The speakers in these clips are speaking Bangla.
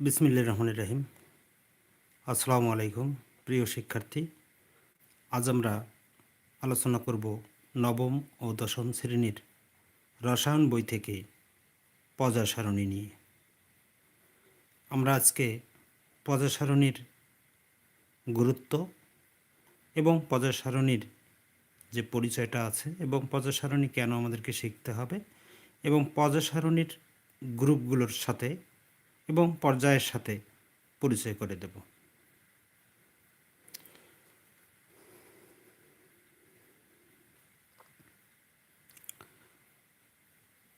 বিসমিল্লা রহমান রাহিম। আসসালামু আলাইকুম, প্রিয় শিক্ষার্থী। আজ আমরা আলোচনা করব নবম ও দশম শ্রেণির রসায়ন বই থেকে পজা সারণী নিয়ে। আমরা আজকে পজা সারণীর গুরুত্ব এবং পজা সারণীর যে পরিচয়টা আছে এবং পজা সারণী কেন আমাদেরকে শিখতে হবে এবং পজা সারণীর গ্রুপগুলোর সাথে এবং পর্যায়ের সাথে পরিচয় করে দেব।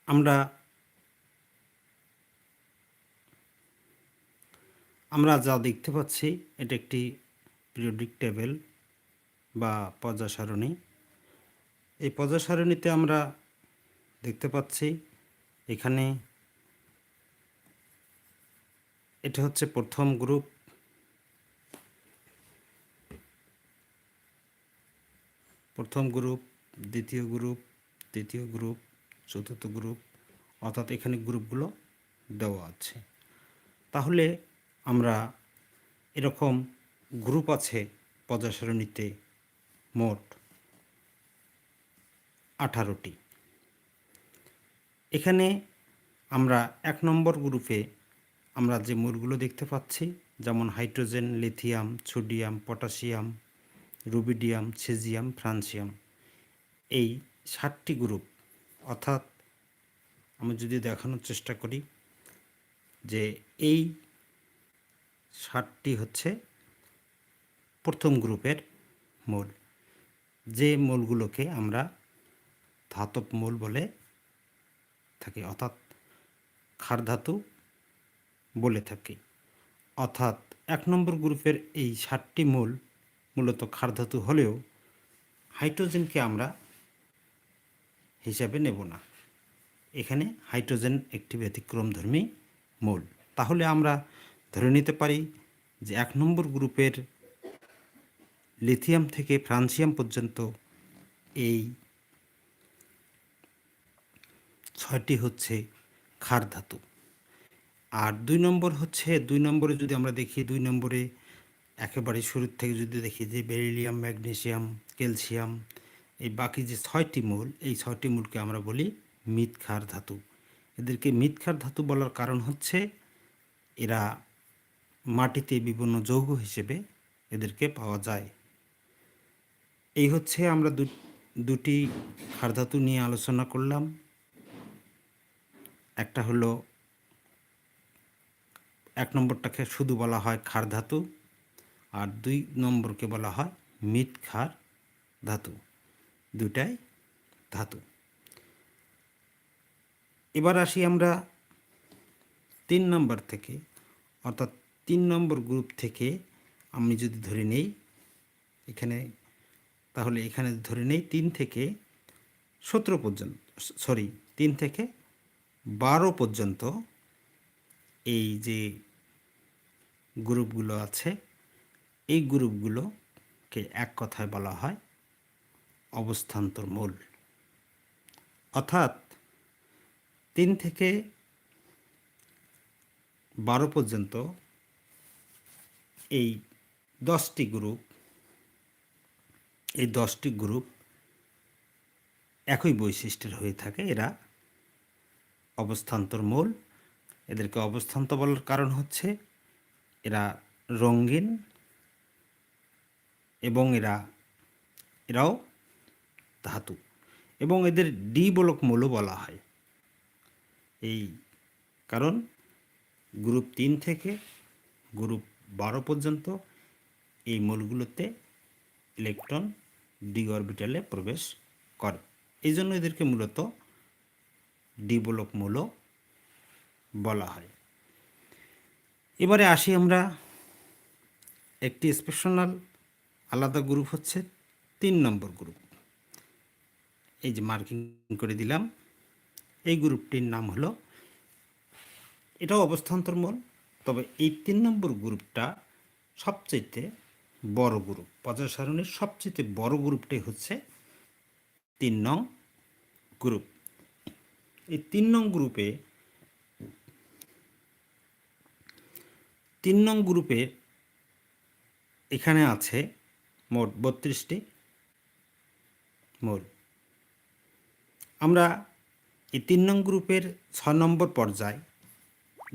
আমরা আমরা যা দেখতে পাচ্ছি, এটা একটি পিরিয়ডিক টেবিল বা পর্যা সারণী এই পর্যা সারণীতে আমরা দেখতে পাচ্ছি, এখানে এটা হচ্ছে প্রথম গ্রুপ। প্রথম গ্রুপ, দ্বিতীয় গ্রুপ, তৃতীয় গ্রুপ, চতুর্থ গ্রুপ, অর্থাৎ এখানে গ্রুপগুলো দেওয়া আছে। তাহলে আমরা এরকম গ্রুপ আছে পর্যায় সারণীতে মোট আঠারোটি। এখানে আমরা এক নম্বর গ্রুপে আমরা যে মূলগুলো দেখতে পাচ্ছি, যেমন hydrogen, lithium, sodium, potassium, rubidium caesium francium. এই ষাটটি গ্রুপ, অর্থাৎ আমি যদি দেখানোর চেষ্টা করি যে এই ষাটটি হচ্ছে প্রথম গ্রুপের মূল। যে মূলগুলোকে আমরা ধাতব মূল বলে থাকি, অর্থাৎ ক্ষার ধাতু বলে থাকি। অর্থাৎ এক নম্বর গ্রুপের এই ষাটটি মূল মূলত ক্ষারধাতু হলেও হাইড্রোজেনকে আমরা হিসাবে নেব না। এখানে হাইড্রোজেন একটি ব্যতিক্রমধর্মী মূল। তাহলে আমরা ধরে নিতে পারি যে এক নম্বর গ্রুপের লিথিয়াম থেকে ফ্রান্সিয়াম পর্যন্ত এই ছয়টি হচ্ছে ক্ষার ধাতু আর দুই নম্বর হচ্ছে, দুই নম্বরে যদি আমরা দেখি, দুই নম্বরে একেবারে শুরুর থেকে যদি দেখি যে বেরিলিয়াম, ম্যাগনেসিয়াম, ক্যালসিয়াম, এই বাকি যে ছয়টি মূল, এই ছয়টি মূলকে আমরা বলি মিথক্ষার ধাতু। এদেরকে মিথক্ষার ধাতু বলার কারণ হচ্ছে এরা মাটিতে বিভিন্ন যৌগ হিসেবে এদেরকে পাওয়া যায়। এই হচ্ছে আমরা দুটি ক্ষার ধাতু নিয়ে আলোচনা করলাম। একটা হলো এক নম্বরটাকে শুধু বলা হয় ক্ষার ধাতু আর দুই নম্বরকে বলা হয় মিট ক্ষার ধাতু। দুটাই ধাতু। এবার আসি আমরা তিন নম্বর থেকে, অর্থাৎ তিন নম্বর গ্রুপ থেকে আমি যদি ধরে নেই, এখানে তাহলে এখানে ধরে নেই তিন থেকে সতেরো পর্যন্ত, সরি, তিন থেকে বারো পর্যন্ত এই যে গ্রুপগুলো আছে, এই গ্রুপগুলোকে এক কথায় বলা হয় অবস্থান্তর মূল। অর্থাৎ তিন থেকে বারো পর্যন্ত এই দশটি গ্রুপ, এই দশটি গ্রুপ একই বৈশিষ্ট্যের হয়ে থাকে। এরা অবস্থান্তর মূল এদেরকে অবস্থান্ত বলার কারণ হচ্ছে এরা রঙিন এবং এরা, এরাও ধাতু এবং এদের ডি বলক মূলও বলা হয়। এই কারণ গ্রুপ তিন থেকে গ্রুপ বারো পর্যন্ত এই মূলগুলোতে ইলেকট্রন ডি অরবিটালে প্রবেশ করে। এই জন্য এদেরকে মূলত ডিবলক মূলও বলা হয়। এবারে আসি আমরা একটি স্পেশনাল আলাদা গ্রুপ হচ্ছে তিন নম্বর গ্রুপ এই যে মার্কিং করে দিলাম, এই গ্রুপটির নাম হলো এটাও অবস্থান্তর মূল তবে এই তিন নম্বর গ্রুপটা সবচেয়ে বড় গ্রুপ পর্যায় সারণীর সবচেয়ে বড় গ্রুপটাই হচ্ছে তিন নং গ্রুপ এই তিন নং গ্রুপে তিন নং গ্রুপের এখানে আছে মোট বত্রিশটি মূল আমরা এই তিন নং গ্রুপের ছ নম্বর পর্যায়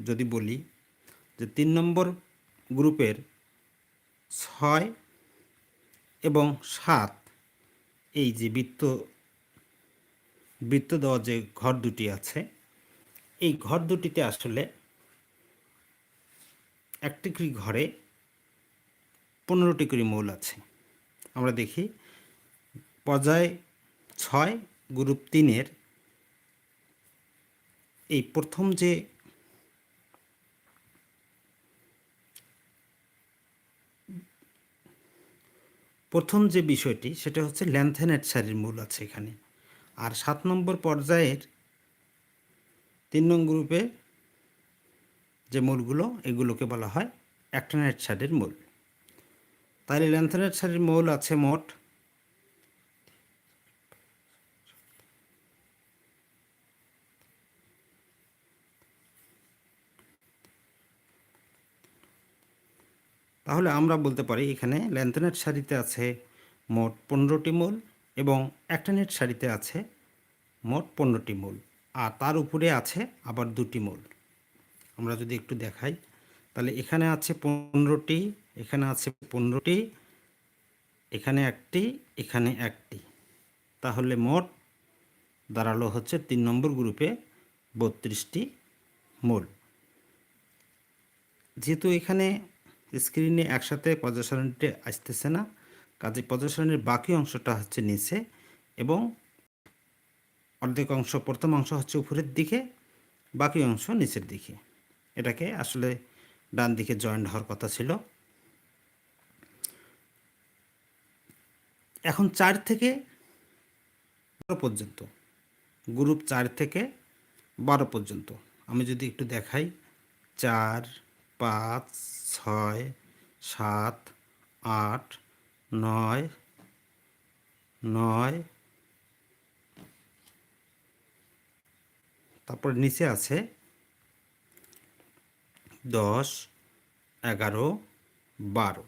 যদি বলি যে তিন নম্বর গ্রুপের ছয় এবং সাত এই যে বৃত্ত বৃত্ত দেওয়া যে ঘর দুটি আছে, এই ঘর দুটিতে আসলে একটি করে ঘরে পনেরোটি করে মৌল আছে। আমরা দেখি, পর্যায় ছয়, গ্রুপ তিনের এই প্রথম যে প্রথম যে বিষয়টি, সেটা হচ্ছে ল্যান্থেনেট সারির মূল আছে এখানে। আর সাত নম্বর পর্যায়ের তিন নং গ্রুপে যে মূলগুলো এগুলোকে বলা হয় অ্যাক্টানেট সারির মূল। তাহলে ল্যান্থেনেট সারির মূল আছে মোট তাহলে আমরা বলতে পারি এখানে ল্যান্থনেট সারিতে আছে মোট পনেরোটি মূল এবং অ্যাক্টানেট সারিতে আছে মোট পনেরোটি মূল। আর তার উপরে আছে আবার দুটি মূল। আমরা যদি একটু দেখাই, তাহলে এখানে আছে পনেরোটি, এখানে আছে পনেরোটি, এখানে একটি এখানে একটি। তাহলে মোট দাঁড়াল হচ্ছে তিন নম্বর গ্রুপে বত্রিশটি মূল। যেহেতু এখানে স্ক্রিনে একসাথে পর্যায় আসতেছে না, কাজে পর্যায় বাকি অংশটা হচ্ছে নিচে এবং অর্ধেক অংশ, প্রথম অংশ হচ্ছে উপরের দিকে, বাকি অংশ নিচের দিকে। এটাকে আসলে ডান দিকে জয়েন্ট হওয়ার কথা ছিল। এখন চার থেকে বারো পর্যন্ত গ্রুপ চার থেকে বারো পর্যন্ত। আমি যদি একটু দেখাই, চার, পাঁচ, ছয়, সাত, আট, নয় নয়, তারপর নিচে আছে দশ, এগারো, বারো।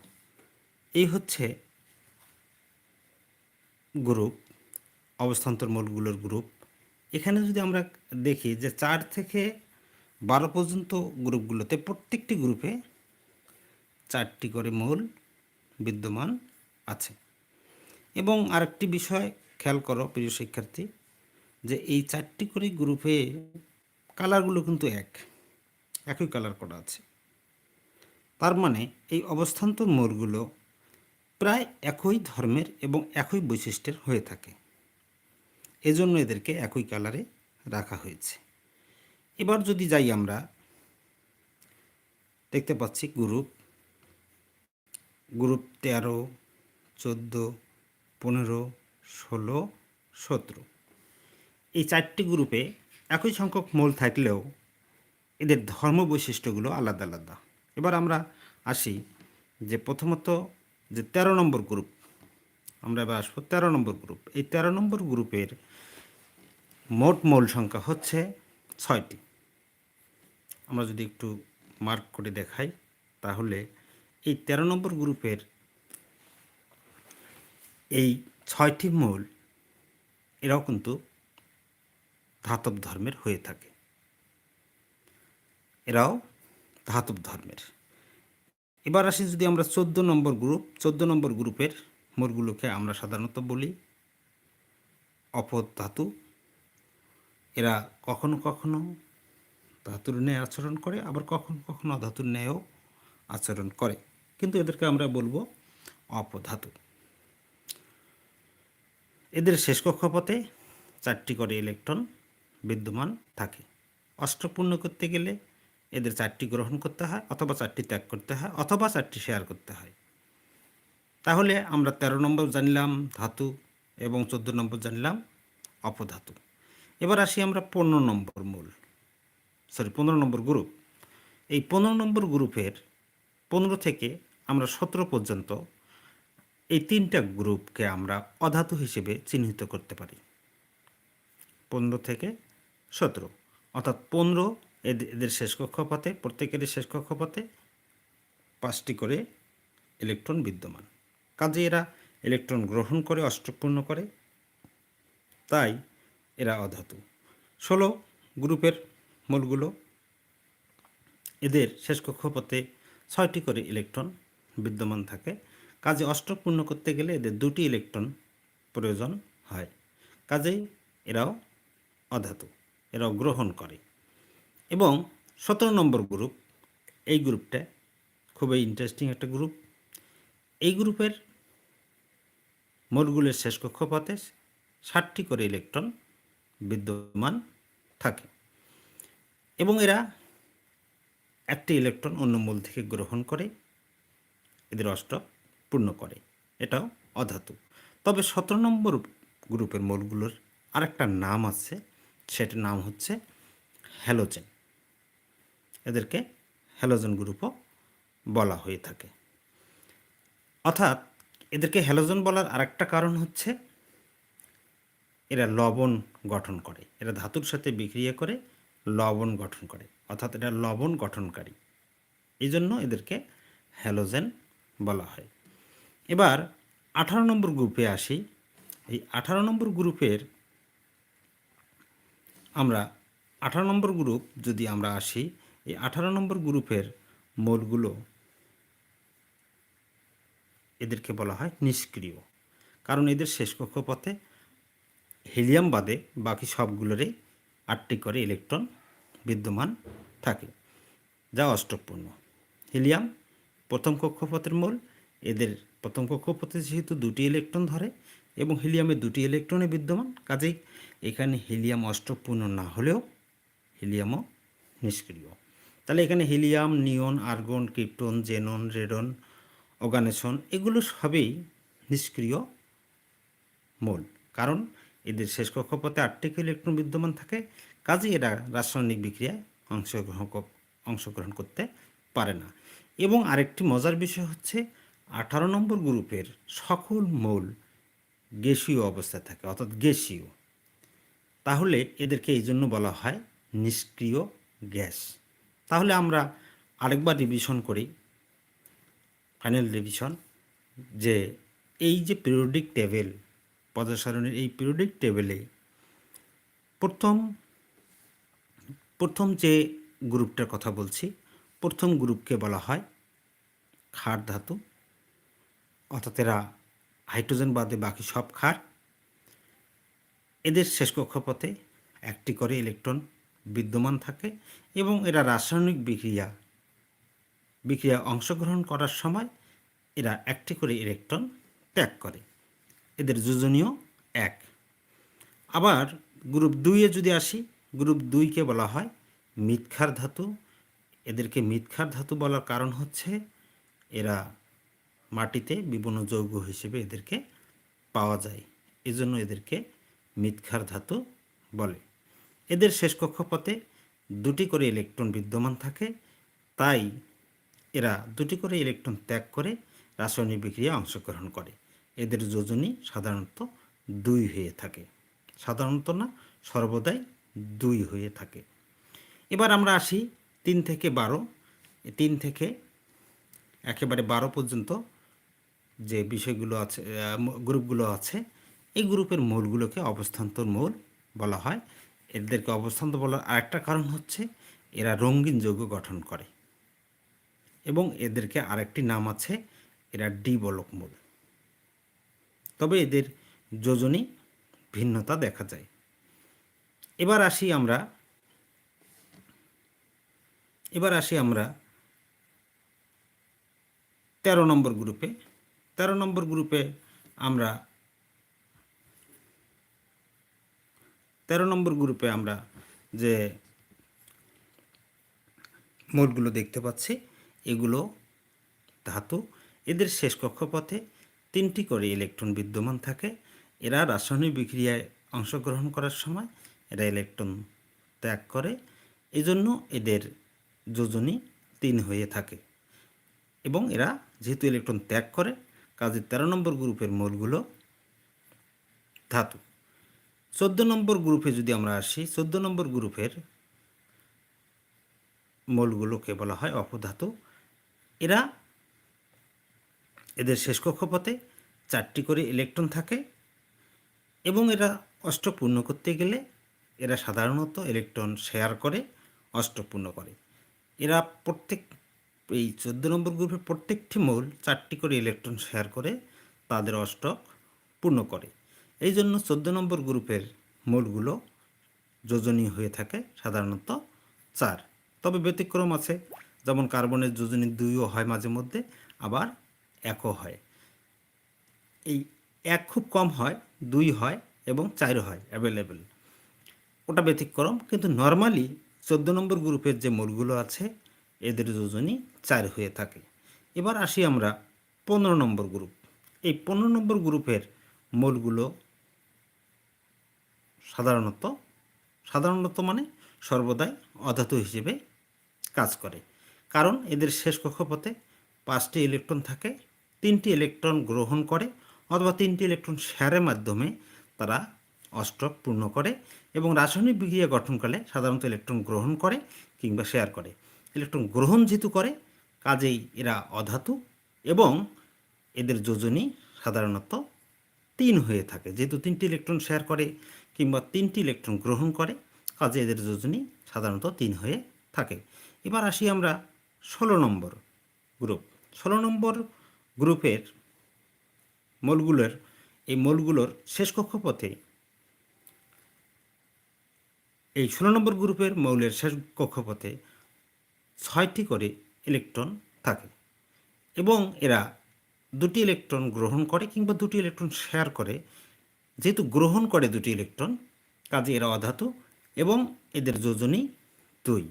এই হচ্ছে গ্রুপ, অবস্থান্তর মূলগুলোর গ্রুপ। এখানে যদি আমরা দেখি যে চার থেকে বারো পর্যন্ত গ্রুপগুলোতে প্রত্যেকটি গ্রুপে চারটি করে মূল বিদ্যমান আছে। এবং আরেকটি বিষয় খেয়াল করো প্রিয় শিক্ষার্থী, যে এই চারটি করে গ্রুপে কালারগুলো কিন্তু এক। একই কালার করা আছে। তার মানে এই অবস্থান্তর মোড়গুলো প্রায় একই ধর্মের এবং একই বৈশিষ্ট্যের হয়ে থাকে। এজন্য এদেরকে একই কালারে রাখা হয়েছে। এবার যদি যাই আমরা, দেখতে পাচ্ছি গ্রুপ গ্রুপ তেরো, চোদ্দ, পনেরো, ষোলো, সতেরো। এই চারটি গ্রুপে একই সংখ্যক মূল থাকলেও এদের ধর্ম বৈশিষ্ট্যগুলো আলাদা আলাদা। এবার আমরা আসি যে প্রথমত যে তেরো নম্বর গ্রুপ আমরা এবার আসব তেরো নম্বর গ্রুপ এই তেরো নম্বর গ্রুপের মোট মূল সংখ্যা হচ্ছে ছয়টি। আমরা যদি একটু মার্ক করে দেখাই, তাহলে এই তেরো নম্বর গ্রুপের এই ছয়টি মূল, এরাও কিন্তু ধাতব ধর্মের হয়ে থাকে। এরাও ধাতব ধর্মের। এবার আসি যদি আমরা চোদ্দ নম্বর গ্রুপ, চোদ্দ নম্বর গ্রুপের মোড়গুলোকে আমরা সাধারণত বলি অপর ধাতু এরা কখনো কখনো ধাতুর ন্যায় আচরণ করে, আবার কখনো কখনো অধাতুর ন্যায়ও আচরণ করে। কিন্তু এদেরকে আমরা বলব অপধাতু। এদের শেষ কক্ষপথে চারটি করে ইলেকট্রন বিদ্যমান থাকে। অষ্টপূর্ণ করতে গেলে এদের চারটি গ্রহণ করতে হয় অথবা চারটি ত্যাগ করতে হয় অথবা চারটি শেয়ার করতে হয়। তাহলে আমরা ১৩ নম্বর জানলাম ধাতু এবং চোদ্দ নম্বর জানলাম অপধাতু। এবার আসি আমরা পনেরো নম্বর মূল সরি পনেরো নম্বর গ্রুপ। এই পনেরো নম্বর গ্রুপের পনেরো থেকে আমরা সতেরো পর্যন্ত এই তিনটা গ্রুপকে আমরা অধাতু হিসেবে চিহ্নিত করতে পারি। পনেরো থেকে সতেরো, অর্থাৎ পনেরো এদের শেষ কক্ষপথে, প্রত্যেকেরই শেষ কক্ষপথে পাঁচটি করে ইলেকট্রন বিদ্যমান। কাজে এরা ইলেকট্রন গ্রহণ করে অষ্টপূর্ণ করে। তাই এরা অধাতু। ষোলো গ্রুপের মূলগুলো। এদের শেষ কক্ষপথে ছয়টি করে ইলেকট্রন বিদ্যমান থাকে। কাজে অষ্টপূর্ণ করতে গেলে এদের দুটি ইলেকট্রন প্রয়োজন হয়। কাজেই এরাও অধাতু, এরাও গ্রহণ করে। এবং সতেরো নম্বর গ্রুপ, এই গ্রুপটা খুবই ইন্টারেস্টিং একটা গ্রুপ। এই গ্রুপের মোলগুলোর শেষ কক্ষপথে ষাটটি করে ইলেকট্রন বিদ্যমান থাকে এবং এরা একটি ইলেকট্রন অন্য মূল থেকে গ্রহণ করে, এদের অষ্টক পূর্ণ করে। এটাও অধাতু। তবে সতেরো নম্বর গ্রুপের মূলগুলোর আরেকটা নাম আছে, সেটার নাম হচ্ছে হ্যালোজেন এদেরকে হ্যালোজেন গ্রুপও বলা হয়ে থাকে। অর্থাৎ এদেরকে হ্যালোজেন বলার আরেকটা কারণ হচ্ছে এরা লবণ গঠন করে। এরা ধাতুর সাথে বিক্রিয়া করে লবণ গঠন করে। অর্থাৎ এরা লবণ গঠনকারী। এই জন্য এদেরকে হ্যালোজেন বলা হয়। এবার আঠারো নম্বর গ্রুপে আসি। এই আঠারো নম্বর গ্রুপের আমরা আঠারো নম্বর গ্রুপ যদি আমরা আসি এই আঠারো নম্বর গ্রুপের মোলগুলো এদেরকে বলা হয় নিষ্ক্রিয়। কারণ এদের শেষ কক্ষপথে হিলিয়াম বাদে বাকি সবগুলোরই আটটি করে ইলেকট্রন বিদ্যমান থাকে, যা অষ্টপূর্ণ হিলিয়াম প্রথম কক্ষপথের মূল, এদের প্রথম কক্ষপথে যেহেতু দুটি ইলেকট্রন ধরে এবং হিলিয়ামে দুটি ইলেকট্রনে বিদ্যমান, কাজেই এখানে হিলিয়াম অষ্টপূর্ণ না হলেও হিলিয়ামও নিষ্ক্রিয়। তাহলে এখানে helium, neon, argon, krypton, xenon, radon oganesson এগুলো সবই নিষ্ক্রিয় মূল। কারণ এদের শেষ কক্ষপথে আটটি ইলেকট্রন বিদ্যমান থাকে, কাজে এরা রাসায়নিক বিক্রিয়ায় অংশগ্রহণ অংশগ্রহণ করতে পারে না। এবং আরেকটি মজার বিষয় হচ্ছে, আঠারো নম্বর গ্রুপের সকল মূল গ্যাসীয় অবস্থায় থাকে, অর্থাৎ গ্যাসীয়। তাহলে এদেরকে এই জন্য বলা হয় নিষ্ক্রিয় গ্যাস। তাহলে আমরা আরেকবার রিভিশন করি ফাইনাল রিভিশন যে এই যে পিরিয়ডিক টেবিল পদসারণীর এই পিরিয়ডিক টেবিলে প্রথম প্রথম যে গ্রুপটার কথা বলছি, প্রথম গ্রুপকে বলা হয় ক্ষার ধাতু, অর্থাৎ এরা হাইড্রোজেন বাদে বাকি সব ক্ষার। এদের শেষ কক্ষপথে একটি করে ইলেকট্রন বিদ্যমান থাকে এবং এরা রাসায়নিক বিক্রিয়া বিক্রিয়া অংশগ্রহণ করার সময় এরা একটি করে ইলেকট্রন ত্যাগ করে। এদের যোজনীয় এক। আবার গ্রুপ দুইয়ে যদি আসি গ্রুপ দুইকে বলা হয় মিথ্যার ধাতু। এদেরকে মিথ্যার ধাতু বলার কারণ হচ্ছে এরা মাটিতে বিভিন্ন যৌগ হিসেবে এদেরকে পাওয়া যায়। এজন্য এদেরকে মিথ্যার ধাতু বলে। এদের শেষ কক্ষপথে দুটি করে ইলেকট্রন বিদ্যমান থাকে। তাই এরা দুটি করে ইলেকট্রন ত্যাগ করে রাসায়নিক বিক্রিয়া অংশগ্রহণ করে। এদের যোজনী সাধারণত দুই হয়ে থাকে। সাধারণত না, সর্বদাই দুই হয়ে থাকে। এবার আমরা আসি তিন থেকে বারো। তিন থেকে একেবারে বারো পর্যন্ত যে বিষয়গুলো আছে গ্রুপগুলো আছে, এই গ্রুপের মৌলগুলোকে অবস্থান্তর মৌল বলা হয়। এদেরকে অবস্থান্তর বলার আরেকটা কারণ হচ্ছে এরা রঙিন যৌগ গঠন করে। এবং এদেরকে আরেকটি নাম আছে, এরা ডি বলক মূল। তবে এদের যোজনী ভিন্নতা দেখা যায়। এবার আসি আমরা, এবার আসি আমরা তেরো নম্বর গ্রুপে। তেরো নম্বর গ্রুপে আমরা তেরো নম্বর গ্রুপে আমরা যে মোটগুলো দেখতে পাচ্ছি, এগুলো ধাতু। এদের শেষ কক্ষপথে তিনটি করে ইলেকট্রন বিদ্যমান থাকে। এরা রাসায়নিক বিক্রিয়ায় অংশগ্রহণ করার সময় এরা ইলেকট্রন ত্যাগ করে। এজন্য এদের যোজনী তিন হয়ে থাকে এবং এরা যেহেতু ইলেকট্রন ত্যাগ করে, কাজে তেরো নম্বর গ্রুপের মোলগুলো ধাতু। চোদ্দ নম্বর গ্রুপে যদি আমরা আসি, চোদ্দ নম্বর গ্রুপের মোলগুলোকে বলা হয় অপধাতু। এরা এদের শেষ কক্ষপথে চারটি করে ইলেকট্রন থাকে এবং এরা অষ্টক পূর্ণ করতে গেলে এরা সাধারণত ইলেকট্রন শেয়ার করে অষ্টক পূর্ণ করে। এরা প্রত্যেক, এই চোদ্দ নম্বর গ্রুপের প্রত্যেকটি মৌল চারটি করে ইলেকট্রন শেয়ার করে, তাদের অষ্টক পূর্ণ করে। এই জন্য চোদ্দ নম্বর গ্রুপের মৌলগুলো যোজনী হয়ে থাকে, সাধারণত চার। তবে ব্যতিক্রম আছে, যেমন কার্বনের যোজনী দুইও হয় মাঝে মধ্যে, আবার একও হয়। এই এক খুব কম হয়, দুই হয় এবং চার হয় অ্যাভেলেবেল ওটা ব্যতিক্রম, কিন্তু নর্মালি চোদ্দ নম্বর গ্রুপের যে মূলগুলো আছে, এদের যোজনী চার হয়ে থাকে। এবার আসি আমরা পনেরো নম্বর গ্রুপ। এই পনেরো নম্বর গ্রুপের মূলগুলো সাধারণত সাধারণত মানে সর্বদাই অধাতু হিসেবে কাজ করে। কারণ এদের শেষ কক্ষপথে পাঁচটি ইলেকট্রন থাকে, তিনটি ইলেকট্রন গ্রহণ করে অথবা তিনটি ইলেকট্রন শেয়ারের মাধ্যমে তারা অষ্টক পূর্ণ করে এবং রাসায়নিক বিক্রিয়া গঠনকালে সাধারণত ইলেকট্রন গ্রহণ করে কিংবা শেয়ার করে। ইলেকট্রন গ্রহণ যেহেতু করে, কাজেই এরা অধাতু এবং এদের যোজনী সাধারণত তিন হয়ে থাকে। যেহেতু তিনটি ইলেকট্রন শেয়ার করে কিংবা তিনটি ইলেকট্রন গ্রহণ করে, কাজে এদের যোজনী সাধারণত তিন হয়ে থাকে। এবার আসি আমরা ষোলো নম্বর গ্রুপ। ষোলো নম্বর গ্রুপের মলগুলোর, এই মলগুলোর শেষ কক্ষপথে এই ষোলো নম্বর গ্রুপের মৌলের শেষ কক্ষপথে ছয়টি করে ইলেকট্রন থাকে এবং এরা দুটি ইলেকট্রন গ্রহণ করে কিংবা দুটি ইলেকট্রন শেয়ার করে যেহেতু গ্রহণ করে দুটি ইলেকট্রন, কাজে এরা অধাতু এবং এদের যোজনী দুই।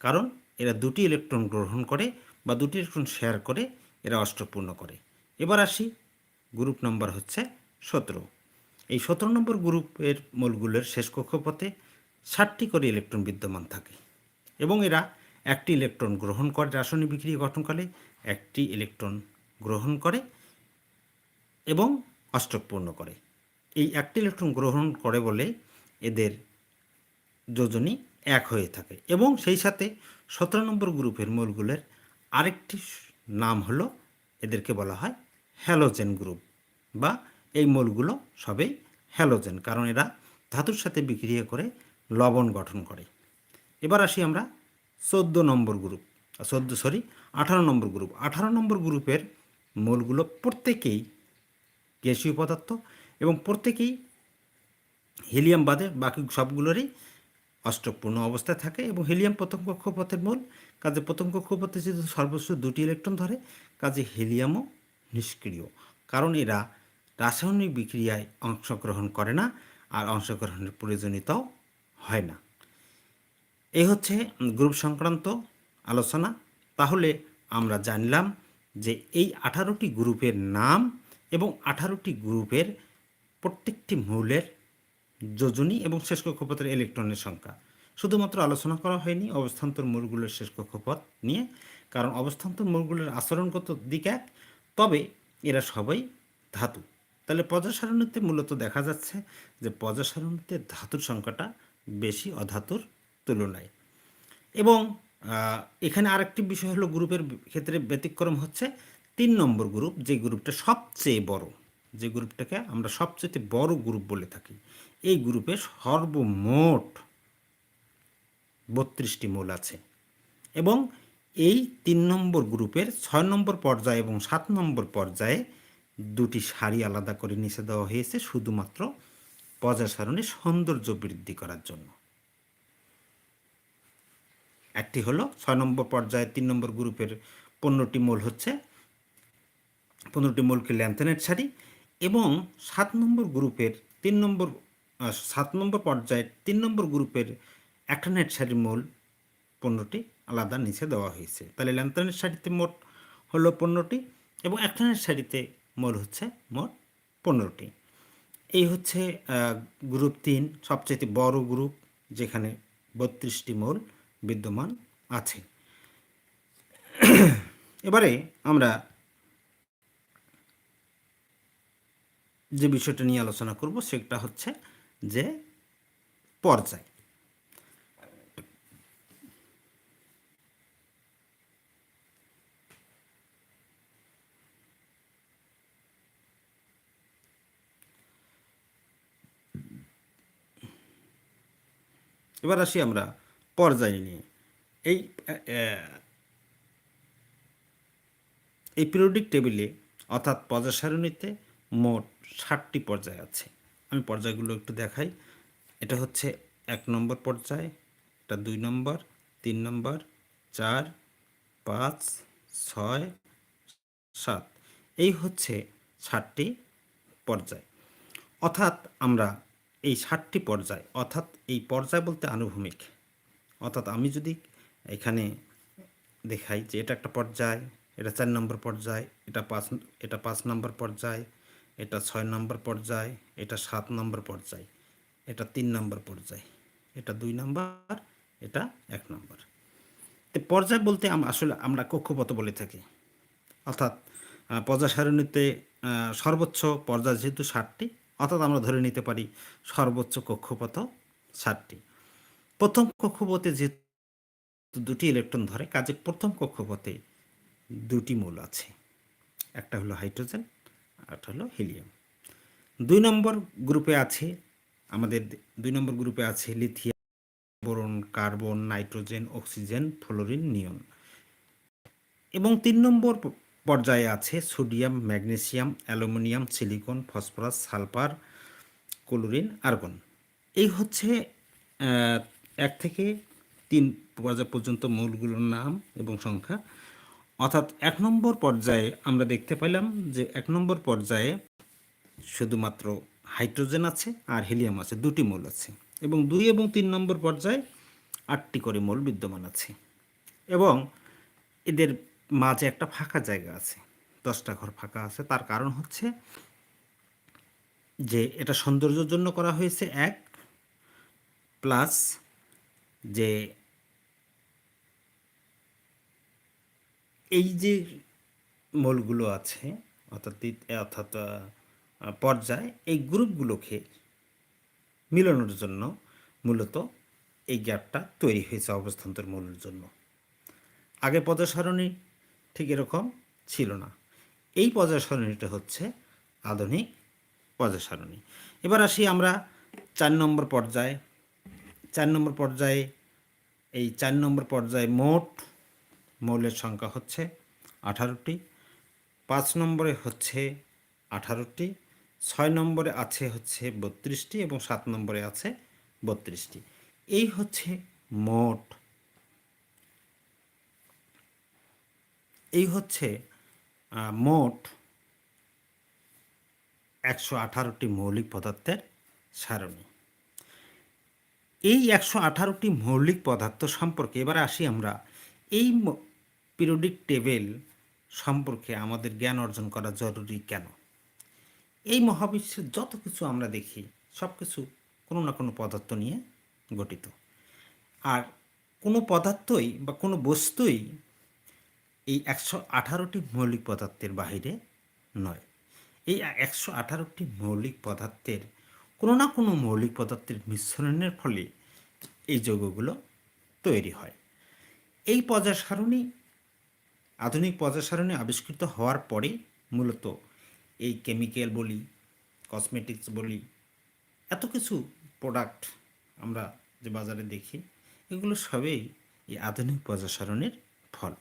কারণ এরা দুটি ইলেকট্রন গ্রহণ করে বা দুটি ইলেকট্রন শেয়ার করে, এরা অষ্টপূর্ণ করে। এবার আসি, গ্রুপ নম্বর হচ্ছে সতেরো। এই সতেরো নম্বর গ্রুপের মূলগুলোর শেষ কক্ষপথে ষাটটি করে ইলেকট্রন বিদ্যমান থাকে এবং এরা একটি ইলেকট্রন গ্রহণ করে রাসায়নিক বিক্রিয়া গঠনকালে, একটি ইলেকট্রন গ্রহণ করে এবং অষ্টক পূর্ণ করে। এই একটি ইলেকট্রন গ্রহণ করে বলে এদের যোজনী এক হয়ে থাকে এবং সেই সাথে সতেরো নম্বর গ্রুপের মূলগুলোর আরেকটি নাম হলো এদেরকে বলা হয় হ্যালোজেন গ্রুপ বা এই মূলগুলো সবেই হ্যালোজেন, কারণ এরা ধাতুর সাথে বিক্রিয়া করে লবণ গঠন করে। এবার আসি আমরা চোদ্দ নম্বর গ্রুপ চোদ্দ সরি আঠারো নম্বর গ্রুপ। আঠারো নম্বর গ্রুপের মূলগুলো প্রত্যেকেই গ্যাসীয় পদার্থ এবং প্রত্যেকেই হিলিয়াম বাদে বাকি সবগুলোরই অষ্টপূর্ণ অবস্থায় থাকে এবং হিলিয়াম প্রথম কক্ষপথের মূল কাজে প্রথম কক্ষপথে যদি সর্বোচ্চ দুটি ইলেকট্রন ধরে, কাজে হিলিয়ামও নিষ্ক্রিয়। কারণ এরা রাসায়নিক বিক্রিয়ায় অংশগ্রহণ করে না আর অংশগ্রহণের প্রয়োজনীয়তাও হয় না। এই হচ্ছে গ্রুপ সংক্রান্ত আলোচনা। তাহলে আমরা জানলাম যে এই আঠারোটি গ্রুপের নাম এবং আঠারোটি গ্রুপের প্রত্যেকটি মৌলের যোজনী এবং শেষ কক্ষপথের ইলেকট্রনের সংখ্যা। শুধুমাত্র আলোচনা করা হয়নি, অবস্থান্তর মূলগুলোর শেষ কক্ষপথ নিয়ে, কারণ অবস্থান্তর মূলগুলোর আচরণগত দিক এক, তবে এরা সবাই ধাতু। তাহলে পজাসারণীতে মূলত দেখা যাচ্ছে যে পজাসারণীতে ধাতুর সংখ্যাটা বেশি অধাতুর তুলনায়। এবং এখানে আরেকটি বিষয় হলো গ্রুপের ক্ষেত্রে ব্যতিক্রম হচ্ছে তিন নম্বর গ্রুপ, যে গ্রুপটা সবচেয়ে বড়। যে গ্রুপটাকে আমরা সবচেয়ে বড় গ্রুপ বলে থাকি, এই গ্রুপে সর্বমোট বত্রিশটি মূল আছে এবং এই তিন নম্বর গ্রুপের ছয় নম্বর পর্যায়ে এবং সাত নম্বর পর্যায়ে দুটি সারি আলাদা করে নিচে দেওয়া হয়েছে শুধুমাত্র পর্যায় সারণী সৌন্দর্য বৃদ্ধি করার জন্য। একটি হলো ছয় নম্বর পর্যায়ে তিন নম্বর গ্রুপের পনেরোটি মোল হচ্ছে। পনেরোটি মোলকে ল্যান্থেনের সারি এবং সাত নম্বর গ্রুপের তিন নম্বর সাত নম্বর পর্যায়ে তিন নম্বর গ্রুপের অ্যাক্টানেট শাড়ির মোল পনেরোটি আলাদা নিচে দেওয়া হয়েছে। তাহলে ল্যান্থনের শাড়িতে মোট হলো পনেরোটি এবং অ্যাক্টানেট শাড়িতে মোল হচ্ছে মোট পনেরোটি এই হচ্ছে গ্রুপ তিন সবচেয়ে বড় গ্রুপ যেখানে বত্রিশটি মোল বিদ্যমান আছে। এবারে আমরা যে বিষয়টা নিয়ে আলোচনা করব সেটা হচ্ছে যে পর্যায়। এবার আসি আমরা পর্যায় নিয়ে। এই এই পিরিয়ডিক টেবিলে অর্থাৎ পর্যায় সারণীতে মোট ষাটটি পর্যায় আছে। আমি পর্যায়গুলো একটু দেখাই। এটা হচ্ছে এক নম্বর পর্যায়, এটা দুই নম্বর, তিন নম্বর, চার, পাঁচ, ছয়, সাত। এই হচ্ছে ষাটটি পর্যায়। অর্থাৎ আমরা এই ষাটটি পর্যায়, অর্থাৎ এই পর্যায় বলতে আনুভূমিক। অর্থাৎ আমি যদি এখানে দেখাই যে এটা একটা পর্যায়, এটা চার নম্বর পর্যায়, এটা পাঁচ এটা পাঁচ নম্বর পর্যায় এটা ছয় নম্বর পর্যায়, এটা সাত নম্বর পর্যায়, এটা তিন নম্বর পর্যায়, এটা দুই নম্বর, এটা এক নম্বর। তো পর্যায় বলতে আসলে আমরা কক্ষপথ বলে থাকি। অর্থাৎ পর্যায় সারণীতে সর্বোচ্চ পর্যায় যেহেতু ষাটটি, অর্থাৎ আমরা ধরে নিতে পারি সর্বোচ্চ কক্ষপথ ষাটটি। প্রথম কক্ষপথে যেহেতু দুটি ইলেকট্রন ধরে, কাজে প্রথম কক্ষপথে দুটি মূল আছে। একটা হলো হাইড্রোজেন আর হলো হিলিয়াম। দুই নম্বর গ্রুপে আছে আমাদের, দুই নম্বর গ্রুপে আছে lithium, boron, carbon, nitrogen, oxygen, fluorine, neon. এবং তিন নম্বর পর্যায়ে আছে sodium, magnesium, aluminium, silicon, phosphorus, sulphur, chlorine, argon. এই হচ্ছে এক থেকে তিন পর্যায় পর্যন্ত মৌলগুলোর নাম এবং সংখ্যা। অর্থাৎ এক নম্বর পর্যায়ে আমরা দেখতে পেলাম যে এক নম্বর পর্যায়ে শুধুমাত্র হাইড্রোজেন আছে আর হিলিয়াম আছে, দুটি মৌল আছে এবং দুই এবং তিন নম্বর পর্যায়ে আটটি করে মৌল বিদ্যমান আছে এবং এদের মাঝে একটা ফাঁকা জায়গা আছে, দশটা ঘর ফাঁকা আছে। তার কারণ হচ্ছে যে এটা সৌন্দর্যের জন্য করা হয়েছে এক, প্লাস যে এই যে মলগুলো আছে, অর্থাৎ অর্থাৎ পর্যায়, এই গ্রুপগুলোকে মিলানোর জন্য মূলত এই গ্যাপটা তৈরি হয়েছে অবস্থান্তর মূলের জন্য। আগে পর্যায় সারণী ঠিক এরকম ছিল না। এই পর্যায় সারণীটা হচ্ছে আধুনিক পর্যায় সারণী এবার আসি আমরা চার নম্বর পর্যায়ে। চার নম্বর পর্যায়ে, এই চার নম্বর পর্যায়ে মোট মৌলের সংখ্যা হচ্ছে আঠারোটি, পাঁচ নম্বরে হচ্ছে আঠারোটি, ছয় নম্বরে আছে হচ্ছে বত্রিশটি এবং সাত নম্বরে আছে বত্রিশটি। এই হচ্ছে মোট। এই হচ্ছে মোট একশো আঠারোটি মৌলিক পদার্থের সারণী। এই একশো আঠারোটি মৌলিক পদার্থ সম্পর্কে এবার আসি আমরা। এই পিরিয়ডিক টেবিল সম্পর্কে আমাদের জ্ঞান অর্জন করা জরুরি কেন? এই মহাবিশ্বের যত কিছু আমরা দেখি, সব কিছু কোনো না কোনো পদার্থ নিয়ে গঠিত। আর কোনো পদার্থই বা কোনো বস্তুই এই একশো আঠারোটি মৌলিক পদার্থের বাহিরে নয়। এই একশো আঠারোটি মৌলিক পদার্থের কোনো না কোনো মৌলিক পদার্থের মিশ্রণের ফলে এই যৌগগুলো তৈরি হয়। এই পর্যায় সারণী আধুনিক পর্যায় সারণী আবিষ্কৃত হওয়ার পরে মূলত এই কেমিক্যাল বলি কসমেটিক্স বলি, এত কিছু প্রোডাক্ট আমরা যে বাজারে দেখি, এগুলো সবই এই আধুনিক পর্যায় সারণীর ফল।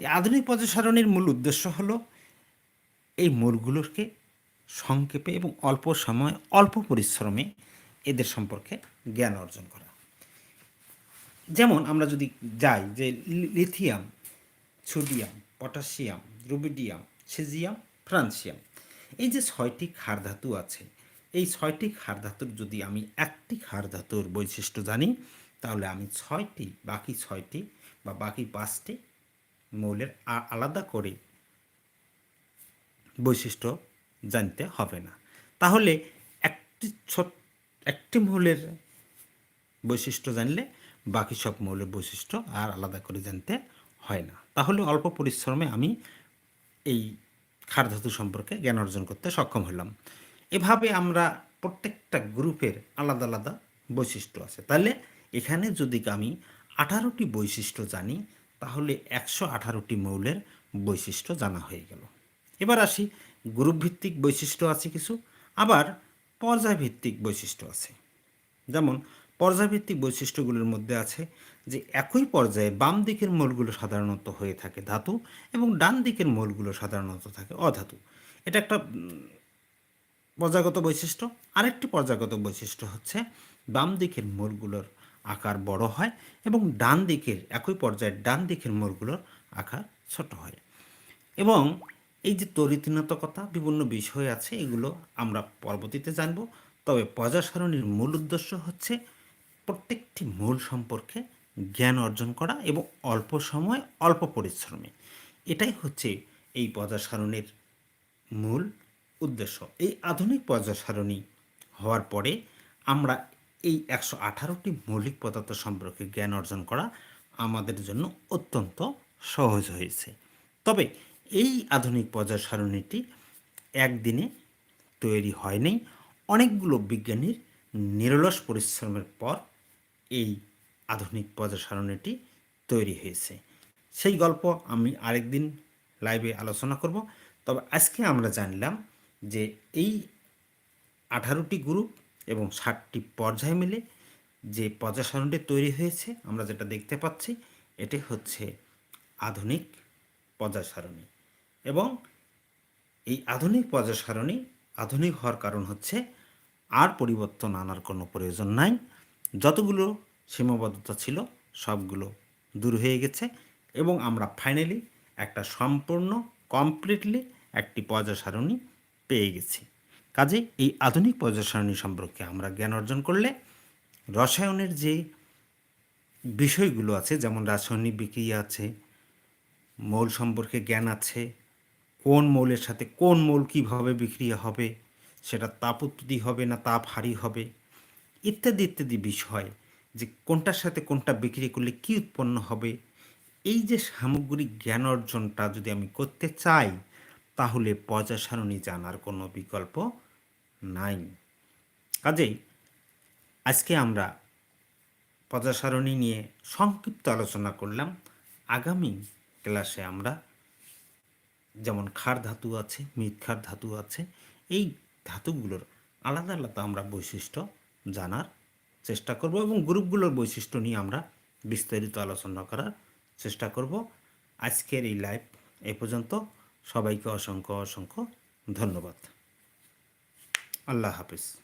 এই আধুনিক পর্যায় সারণীর মূল উদ্দেশ্য হলো এই মূলগুলোকে সংক্ষেপে এবং অল্প সময়, অল্প পরিশ্রমে এদের সম্পর্কে জ্ঞান অর্জন করা। যেমন আমরা যদি যাই যে lithium sodium, potassium rubidium caesium, francium. এই যে ছয়টি ক্ষার ধাতু আছে, এই ছয়টি ক্ষার ধাতুর যদি আমি একটি ক্ষার ধাতুর বৈশিষ্ট্য জানি, তাহলে আমি ছয়টি, বাকি ছয়টি বা বাকি পাঁচটি মৌলের আলাদা করে বৈশিষ্ট্য জানতে হবে না। তাহলে একটি ছোট, একটি মৌলের বৈশিষ্ট্য জানলে বাকি সব মৌলের বৈশিষ্ট্য আর আলাদা করে জানতে হয় না। তাহলে অল্প পরিশ্রমে আমি এই ক্ষার ধাতু সম্পর্কে জ্ঞান অর্জন করতে সক্ষম হলাম। এভাবে আমরা প্রত্যেকটা গ্রুপের আলাদা আলাদা বৈশিষ্ট্য আছে। তাহলে এখানে যদি আমি আঠারোটি বৈশিষ্ট্য জানি, তাহলে একশো আঠারোটি মৌলের বৈশিষ্ট্য জানা হয়ে গেল। এবার আসি গ্রুপ ভিত্তিক বৈশিষ্ট্য আছে কিছু, আবার পর্যায়ভিত্তিক বৈশিষ্ট্য আছে। যেমন, পর্যায়ভিত্তিক বৈশিষ্ট্যগুলোর মধ্যে আছে যে একই পর্যায়ে বাম দিকের মৌলগুলো সাধারণত হয়ে থাকে ধাতু এবং ডান দিকের মৌলগুলো সাধারণত থাকে অধাতু। এটা একটা উম, পর্যায়গত বৈশিষ্ট্য। আরেকটি পর্যায়গত বৈশিষ্ট্য হচ্ছে বাম দিকের মোড়গুলোর আকার বড় হয় এবং ডান দিকের একই পর্যায়ে ডান দিকের মোড়গুলোর আকার ছোট হয়। এবং এই যে তরিতিনাতকতা বিভিন্ন বিষয় আছে এগুলো আমরা পরবর্তীতে জানব। তবে পর্যায় সারণীর মূল উদ্দেশ্য হচ্ছে প্রত্যেকটি মূল সম্পর্কে জ্ঞান অর্জন করা এবং অল্প সময়, অল্প পরিশ্রমে। এটাই হচ্ছে এই পর্যায় সারণীর মূল উদ্দেশ্য। এই আধুনিক পর্যায় সারণী হওয়ার পরে আমরা এই একশো আঠারোটি মৌলিক পদার্থ সম্পর্কে জ্ঞান অর্জন করা আমাদের জন্য অত্যন্ত সহজ হয়েছে। তবে এই আধুনিক পর্যায় সারণীটি একদিনে তৈরি হয়নি অনেকগুলো বিজ্ঞানীর নিরলস পরিশ্রমের পর এই আধুনিক পর্যায় সারণীটি তৈরি হয়েছে। সেই গল্প আমি আরেকদিন লাইভে আলোচনা করব। তবে আজকে আমরা জানলাম যে এই আঠারোটি গ্রুপ এবং ষাটটি পর্যায় মিলে যে পর্যায় সারণীটি তৈরি হয়েছে, আমরা যেটা দেখতে পাচ্ছি, এটি হচ্ছে আধুনিক পর্যায় সারণী এবং এই আধুনিক পর্যায় সারণী আধুনিক হওয়ার কারণ হচ্ছে, আর পরিবর্তন আনার কোনো প্রয়োজন নাই। যতগুলো সীমাবদ্ধতা ছিল, সবগুলো দূর হয়ে গেছে এবং আমরা ফাইনালি একটা সম্পূর্ণ কমপ্লিটলি একটি পর্যায় সারণী পেয়ে গেছি। কাজে এই আধুনিক পর্যায় সারণী সম্পর্কে আমরা জ্ঞান অর্জন করলে রসায়নের যে বিষয়গুলো আছে, যেমন রাসায়নিক বিক্রিয়া আছে, মৌল সম্পর্কে জ্ঞান আছে, কোন মৌলের সাথে কোন মৌল কীভাবে বিক্রিয়া হবে, সেটা তাপ উৎপত্তি হবে না তাপ হারি হবে, ইত্যাদি ইত্যাদি বিষয় যে কোনটার সাথে কোনটা বিক্রি করলে কি উৎপন্ন হবে, এই যে সামগ্রিক জ্ঞান অর্জনটা যদি আমি করতে চাই, তাহলে পর্যায় সারণী জানার কোনো বিকল্প নাই। কাজেই আজকে আমরা পর্যায় সারণী নিয়ে সংক্ষিপ্ত আলোচনা করলাম। আগামী ক্লাসে আমরা যেমন ক্ষার ধাতু আছে, মৃৎ ক্ষার ধাতু আছে, এই ধাতুগুলোর আলাদা আলাদা আমরা বৈশিষ্ট্য জানার চেষ্টা করব এবং গ্রুপগুলোর বৈশিষ্ট্য নিয়ে আমরা বিস্তারিত আলোচনা করার চেষ্টা করব। আজকের এই লাইভ এ পর্যন্ত সবাইকে অসংখ্য অসংখ্য ধন্যবাদ। আল্লাহ হাফিজ।